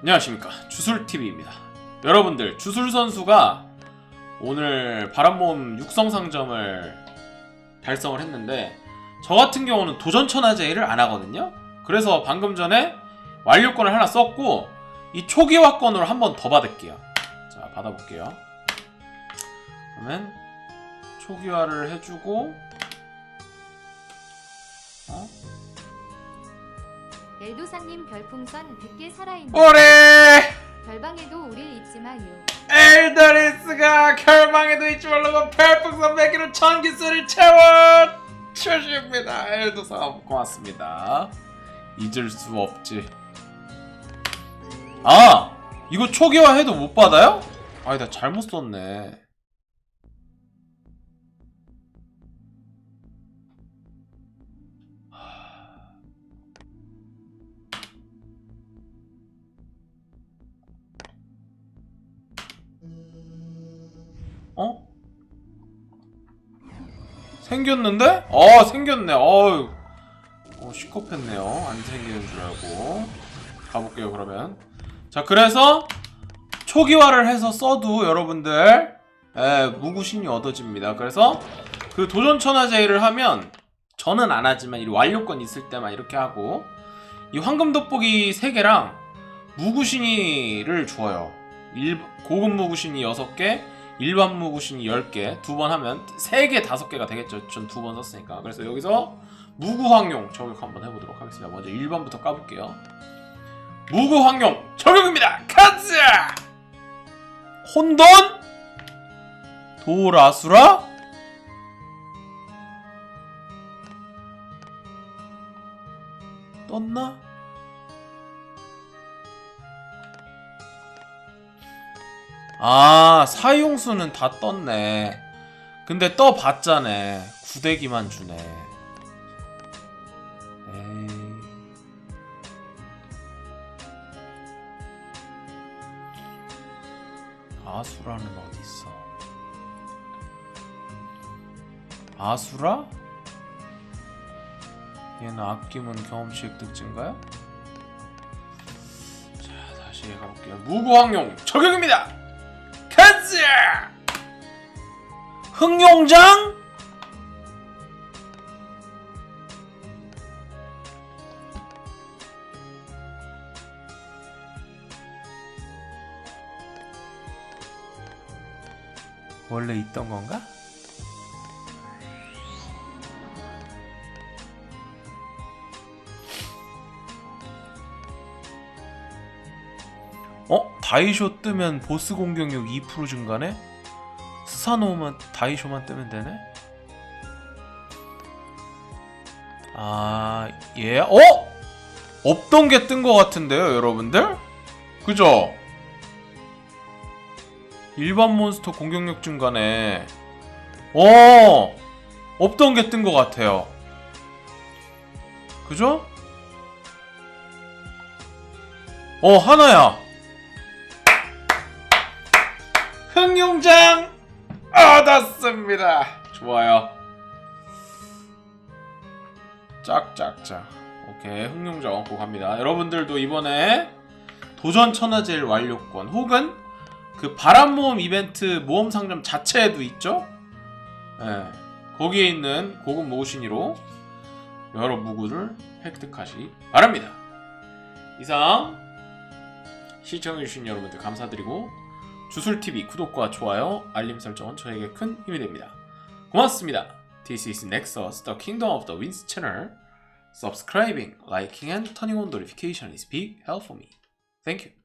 안녕하십니까. 주술TV입니다. 여러분들 주술 선수가 오늘 바람모음 육성상점을 달성을 했는데 저 같은 경우는 도전천하제의를 안 하거든요. 그래서 방금 전에 완료권을 하나 썼고 이 초기화권으로 한 번 더 받을게요. 자 받아볼게요. 그러면 초기화를 해주고 어? 엘도사님 별풍선 100개 살아있는 오래 별방에도 우릴 잊지 마요. 엘더리스가 결방에도 잊지 말라고 별풍선 100개로 전기세를 채워 주십니다. 엘도사 고맙습니다. 잊을 수 없지. 아! 이거 초기화 해도 못 받아요? 아니 나 잘못 썼네 어? 생겼는데? 어 생겼네. 어휴. 어 시커했네요. 안 생기는 줄 알고. 가볼게요 그러면. 자 그래서 초기화를 해서 써도 여러분들 에, 무구신이 얻어집니다. 그래서 그 도전 천하제의를 하면 저는 안 하지만 이 완료권 있을 때만 이렇게 하고 이 황금 돋보기 3개랑 무구신이를 줘요. 일, 고급 무구신이 6개 일반 무 구신이 10개 두 번 하면 3개 5개가 되겠죠. 전 두 번 썼으니까. 그래서 여기서 무구황용 저격 한번 해보도록 하겠습니다. 먼저 1번부터 까볼게요. 무구황용 저격입니다. 가자! 혼돈? 도라수라? 떴나? 아 사용수는 다 떴네 근데 떠봤잖아 구대기만 주네 에이 아수라는 어딨어 아수라? 얘는 아끼면 경험치 획득 증가요? 자 다시 가볼게요 무구황용 저격입니다! 흥룡장? 원래 있던 건가? 다이쇼 뜨면 보스 공격력 2% 증가네? 스사노만 다이쇼만 뜨면 되네? 아, 예. 어? 없던 게 뜬 것 같은데요, 여러분들? 그죠? 일반 몬스터 공격력 증가네. 어! 없던 게 뜬 것 같아요. 그죠? 어, 하나야. 습니다. 좋아요. 짝짝짝. 오케이 흥룡장 얻고 갑니다. 여러분들도 이번에 도전 천하제일 완료권 혹은 그 바람 모험 이벤트 모험 상점 자체에도 있죠. 예. 거기에 있는 고급 모신이로 여러 무구를 획득하시 바랍니다. 이상 시청해주신 여러분들 감사드리고 주술TV 구독과 좋아요, 알림 설정은 저에게 큰 힘이 됩니다. 고맙습니다. This is Nexus, the Kingdom of the Winds channel. Subscribing, liking and turning on notification is big help for me. Thank you.